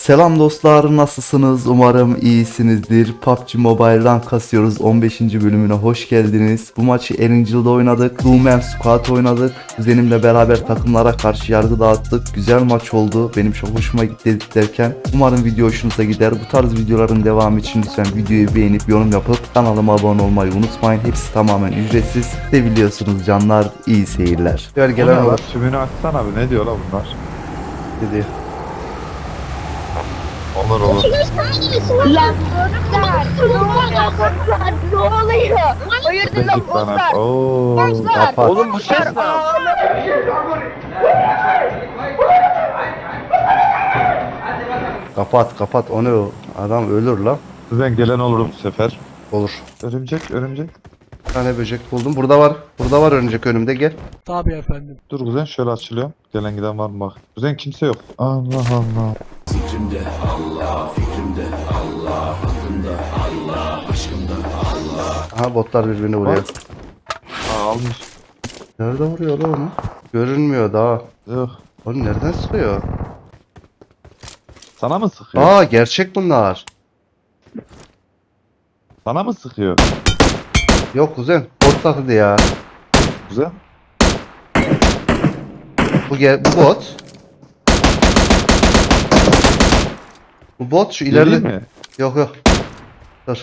Selam dostlar nasılsınız? Umarım iyisinizdir. PUBG Mobile'dan kasıyoruz 15. bölümüne hoş geldiniz. Bu maçı Erangel'da oynadık. Lumen Squad oynadık. Kuzenimle beraber takımlara karşı yargı dağıttık. Güzel maç oldu. Benim çok hoşuma gitti derken. Umarım video hoşunuza gider. Bu tarz videoların devamı için lütfen videoyu beğenip yorum yapıp kanalıma abone olmayı unutmayın. Hepsi tamamen ücretsiz. Seviliyorsunuz canlar. İyi seyirler. Gel gelen var. Tümünü açsana abi ne diyor la bunlar? Dedi. Olur olur. Lan ne oluyor botlar, ne oluyor? Hayırdır lan Git bana. botlar? Oo. Botlar, kapat. Oğlum bu ses ne? Kapat kapat o ne o? Adam ölür lan. Kuzen gelen olur bu sefer. Olur. Örümcek örümcek. Bir tane böcek buldum. Burada var. Burada var örümcek önümde gel. Tabii efendim. Dur kuzen şöyle açılıyor. Gelen giden var mı bak. Kuzen kimse yok. Allah Allah. Aha botlar birbirini vuruyor. Aa, almış. Nerede vuruyor lan onu? Görünmüyor daha. Yok. Oğlum nereden sıkıyor? Sana mı sıkıyor? Aa gerçek bunlar. Sana mı sıkıyor? Yok kuzen. Bot taklidi ya. Kuzen. Bu, ge- bu bot. Bu bot şu İleri ileride. mi? Yok yok. Dur.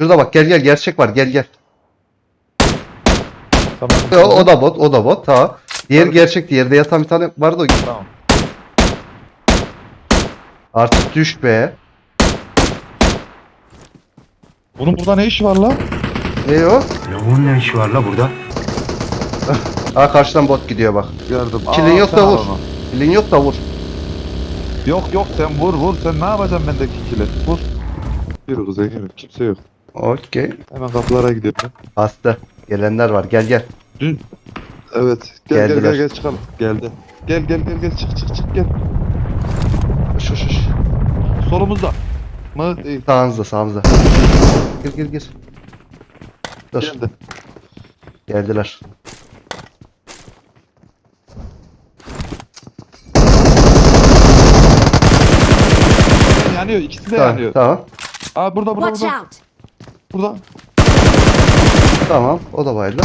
Şurada bak gel gel gerçek var gel gel. Tamam. Yo, o da bot o da bot tamam. Diğer Tabii. gerçek diğerde yatan bir tane vardı o. Tamam. Artık düş be. Bunun burada ne işi var la? Ne o? Lavuğun ne işi var la burada? Aa karşıdan bot gidiyor bak. Gördüm. Kilin yok sen da al vur. onu. Bilin yok da vur. Yok yok sen vur vur. Sen ne yapacaksın bendeki kili? Vur. Yürü kuzen yürü. Kimse yok. Okey. Hemen kapılara gidiyorum ben. Hasta. Gelenler var gel gel. Dün. Evet. Gel gel Geldiler. gel gel çıkalım. Geldi. Gel gel gel gel çık çık çık gel. Şu şu şu. Solumuzda. Mı? Değil. Sağınızda sağınızda. Gir gir gir. Dur. Geldi. Geldiler. Yanıyor. ikisi de Tamam, yanıyor. tamam. Aa burada burada Watch burada. out! Burada. Tamam. O da bayıldı.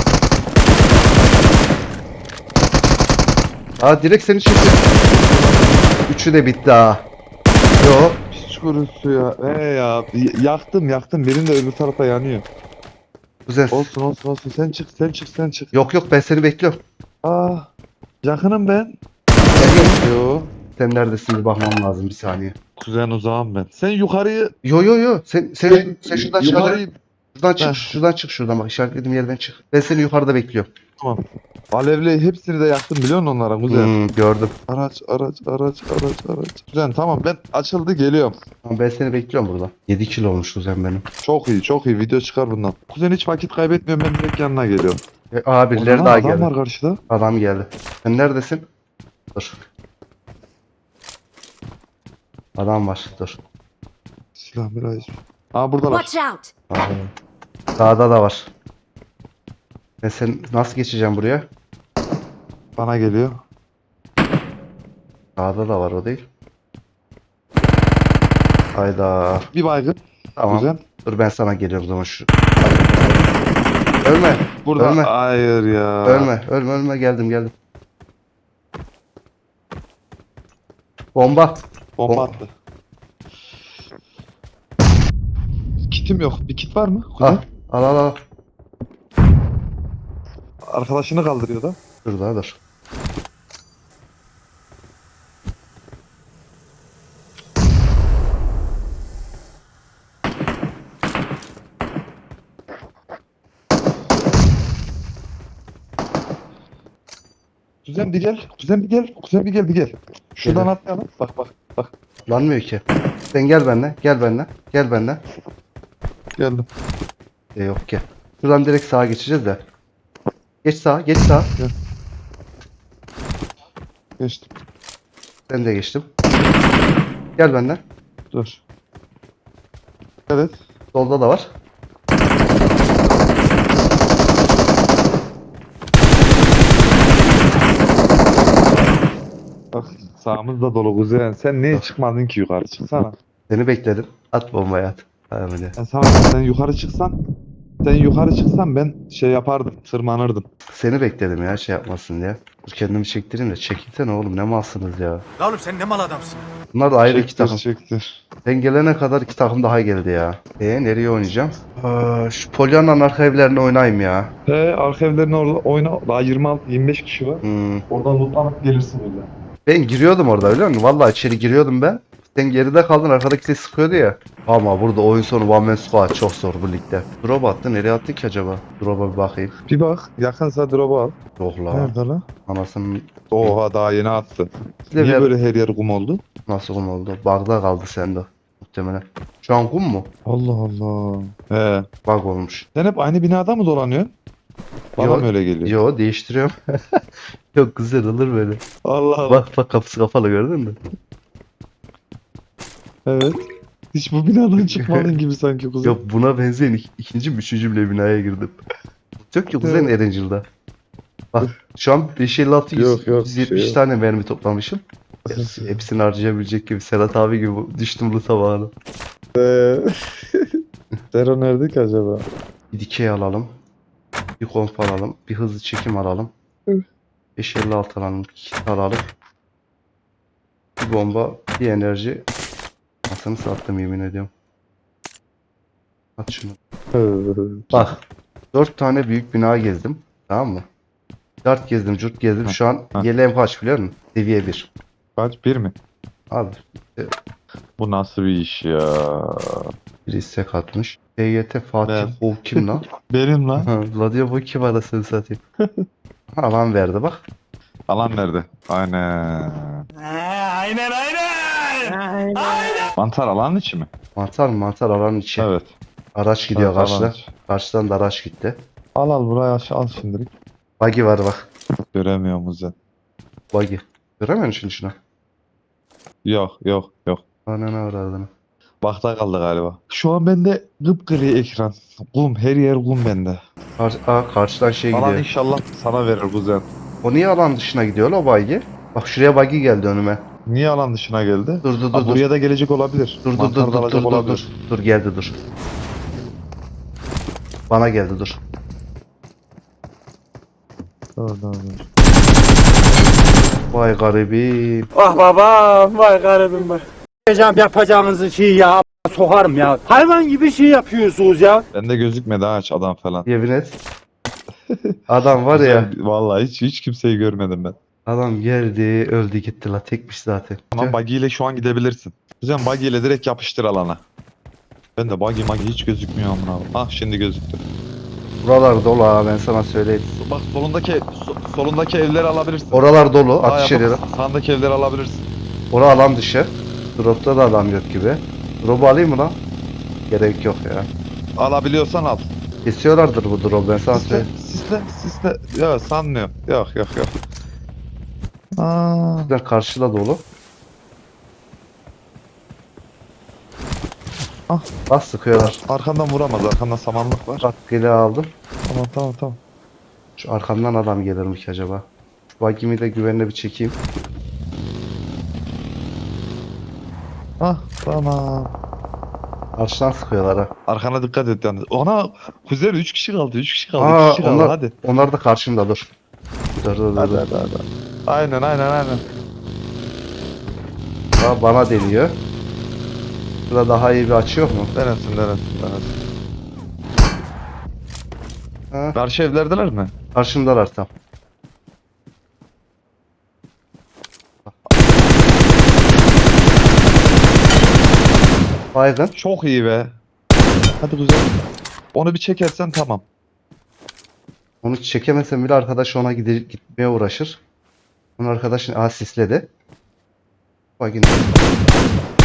Aa direkt seni çekiyor. Üçü de bitti ha. Yo. Piç kurusu ya. He ya. y- Yaktım yaktım. Benim de öbür tarafa yanıyor. Güzel. Olsun olsun olsun. Sen çık sen çık sen çık. Yok yok ben seni bekliyorum. Aa. Yakınım ben. Yo. Sen neredesin bir bakmam lazım bir saniye. Kuzen uzağım ben. Sen yukarıyı Yo yo yo. Sen sen, sen şuradan hadi. yukarıyı Şuradan çık. Heh. Şuradan çık şuradan bak. İşaretlediğim yerden çık. Ben seni yukarıda bekliyorum. tamam. Alevli hepsini de yaktım biliyor musun onlara kuzen? Hmm, gördüm. Araç araç araç araç araç. Kuzen tamam ben açıldı geliyorum. Tamam, ben seni bekliyorum burada. 7 kilo olmuş kuzen benim. Çok iyi çok iyi video çıkar bundan. Kuzen hiç vakit kaybetmiyorum ben direkt yanına geliyorum. E, aa birileri Orada daha adam geldi. var karşıda. Adam geldi. Sen neredesin? Dur. Adam var. Dur. Silah mirayız. Aa buradalar. Watch out! Aa, Sağda da var. Ben sen nasıl geçeceğim buraya? Bana geliyor. Sağda da var o değil. Hayda. Bir baygın. Tamam. Kuzen. Dur ben sana geliyorum o zaman şu. Ölme. Burada. Ölme. Hayır ya. Ölme. Ölme ölme geldim geldim. Bomba. Bomba Bom- attı. Kitim yok. Bir kit var mı? Kuzen? Al al al. al. Arkadaşını kaldırıyor da. Dur daha dur. Kuzen bir gel. Kuzen bir gel. Kuzen bir gel bir gel. Şuradan Geliyor. atlayalım. Bak bak bak. Lanmıyor ki. Sen gel benimle. Gel benimle. Gel benimle. Geldim. E, yok gel. Şuradan direkt sağa geçeceğiz de. Geç sağa, geç sağa. Geçtim. Ben de geçtim. Gel benden. Dur. Evet. Solda da var. Bak Sağımız da dolu kuzen. Sen niye çıkmadın ki yukarı çıksana. Seni bekledim. At bombayı at. Hadi. Ben sana sen yukarı çıksan sen yukarı çıksan ben şey yapardım. Tırmanırdım. Seni bekledim ya şey yapmasın diye. Dur kendimi çektireyim de çekilsene oğlum ne malsınız ya. La oğlum sen ne mal adamsın. Bunlar da ayrı iki takım. çektir. Ben gelene kadar iki takım daha geldi ya. E nereye oynayacağım? Aa, şu Polyana'nın arka evlerini oynayayım ya. He arka evlerin orada oyna. Daha 26 25 kişi var. Hmm. Oradan lootlanıp gelirsin öyle. Ben giriyordum orada biliyor musun? Vallahi içeri giriyordum ben. Sen geride kaldın arkadaki ses sıkıyordu ya. Ama burada oyun sonu One Man Squad çok zor bu ligde. Drop attı nereye attı ki acaba? Drop'a bir bakayım. Bir bak yakınsa drop'u al. Yok la. Nerede la? Anasının Oha daha yeni attı. Niye ver- böyle her yer kum oldu? nasıl kum oldu? Bug'da kaldı sende. Muhtemelen. Şu an kum mu? Allah Allah. He. Bug olmuş. Sen hep aynı binada mı dolanıyorsun? Bana Yok, mı öyle geliyor? Yo değiştiriyorum. Güzel olur böyle. Allah Allah. Bak bak kapısı kapalı gördün mü? Evet. Hiç bu binadan çıkmadın gibi sanki kuzum. Yok buna benzeyen ik- ikinci mi üçüncü bile binaya girdim. Çok ki kuzen Erencil'de. Bak şu an 556 Yok, yok, 170 şey yok. tane mermi toplamışım. Hepsi- Hepsini harcayabilecek gibi Serhat abi gibi düştüm loot'a bağlı. Eee. Zero nerede ki acaba? Bir dikey alalım. Bir komp alalım. Bir hızlı çekim alalım. Hı. 556 alalım. Kit alalım. Bir bomba, bir enerji. Masanı sattım yemin ediyorum. At şunu. Bak. 4 tane büyük bina gezdim. Tamam mı? Dart gezdim, curt gezdim. Şu an ha. yeleğim kaç biliyor musun? Seviye 1. Kaç? Bir mi? Abi Bu nasıl bir iş ya? bir istek atmış. EYT Fatih Ben. Hov kim lan? Benim lan. Ha, Ladio bu kim arasını satayım. Ha lan verdi bak. Alan nerede? Aynen. aynen aynen. Mantar alanın içi mi? Mantar mantar alanın içi. Evet. Araç gidiyor Evet, alan karşıdan. içi. Karşıdan da araç gitti. Al al buraya aşağı al şimdilik. Buggy var bak. Göremiyorum Uzen. Buggy. Göremiyor musun şunu? Yok yok yok. Ananı avradını. Bakta kaldı galiba. Şu an bende gıpgri ekran. Kum her yer kum bende. Kar Aa, karşıdan şey Alan gidiyor. inşallah sana verir kuzen. O niye alan dışına gidiyor la o buggy? Bak şuraya buggy geldi önüme. Niye alan dışına geldi? Dur dur Aa, dur dur. buraya da gelecek olabilir. Dur dur dur dur dur dur dur. Dur geldi dur. Bana geldi dur. Dur dur dur. Vay garibim. Ah babam vay garibim vay. Yapacağım yapacağınızı şey ya sokarım ya. Hayvan gibi şey yapıyorsunuz ya. Bende gözükmedi ha aç adam falan. Yemin et. Adam var ya. Vallahi hiç hiç kimseyi görmedim ben. Adam geldi öldü gitti la tekmiş zaten. Tamam buggy ile şu an gidebilirsin. Güzel buggy ile direkt yapıştır alana. Ben de buggy muggy hiç gözükmüyor amına. Ah şimdi gözüktü. Buralar dolu ha ben sana söyleyeyim. Bak solundaki so- solundaki evleri alabilirsin. Oralar dolu Sağ atış yapıp ediyorum. Sağındaki evleri alabilirsin. Ora alan dışı. Drop'ta da adam yok gibi. Drop'u alayım mı lan? Gerek yok ya. Alabiliyorsan al. Kesiyorlardır bu drop ben sana Sisle, söyleyeyim. sisle, sisle. Yok sanmıyorum. Yok yok yok. Aa, Bizden karşıda dolu. Ah. Bas sıkıyorlar. arkandan vuramaz. Arkandan samanlık var. Bak geri aldım. Tamam tamam tamam. Şu arkamdan adam gelir mi ki acaba? Bagimi de güvenle bir çekeyim. Ah tamam. Karşıdan sıkıyorlar ha. Arkana dikkat et yalnız. Ona Kuzer 3 kişi kaldı. 3 kişi kaldı. Aa, 3 kişi kaldı. onlar, Hadi. onlar da karşımda dur. Dur dur dur. Hadi dur. hadi hadi. Aynen aynen aynen. Aa, bana deniyor. Burada daha iyi bir açı yok mu? Denesin denesin denesin. Ha, Karşı evlerdeler mi? karşımdalar tam. Baygın. Çok iyi be. Hadi Kuzer. Onu bir çekersen tamam. Onu çekemesem bile arkadaş ona gide gitmeye uğraşır. Onun arkadaşını aa sisledi. Bak yine.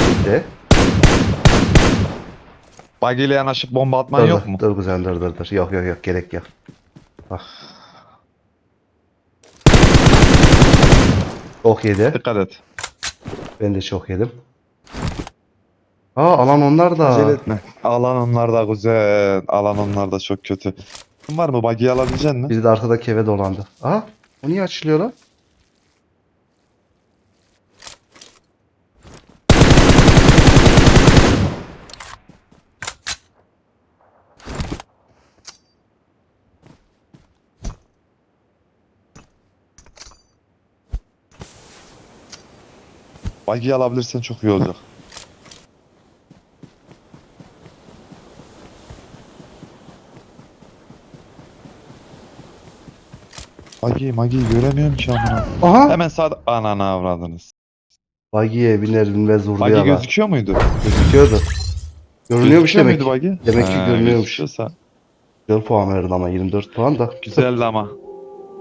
Gitti. Buggy ile yanaşıp bomba atman Dur, yok dur, mu? Dur güzel dur dur dur. Yok yok yok gerek yok. Bak. Çok yedi. Dikkat et. Ben de çok yedim. Aa alan onlar da. Acele etme. Alan onlar da güzel. Alan onlar da çok kötü. Var mı? Buggy'yi alabilecek misin? Biri de arkadaki eve dolandı. Aa o niye açılıyor lan? Buggy'yi alabilirsen çok iyi olacak. Buggy, Maggy göremiyorum ki amına. Aha. Hemen sağda ananı avradınız. Buggy'ye biner binmez vurdu Buggy ya lan. gözüküyor muydu? Gözüküyordu. Görünüyormuş Gözüküyor demek. muydu Buggy? Demek ki Ha, görünüyormuş. Güzel puan verdi ama 24 puan da. Güzeldi ama.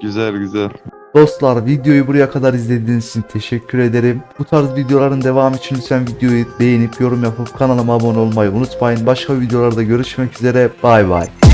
Güzel güzel. Dostlar videoyu buraya kadar izlediğiniz için teşekkür ederim. Bu tarz videoların devamı için lütfen videoyu beğenip yorum yapıp kanalıma abone olmayı unutmayın. Başka videolarda görüşmek üzere. Bay bay.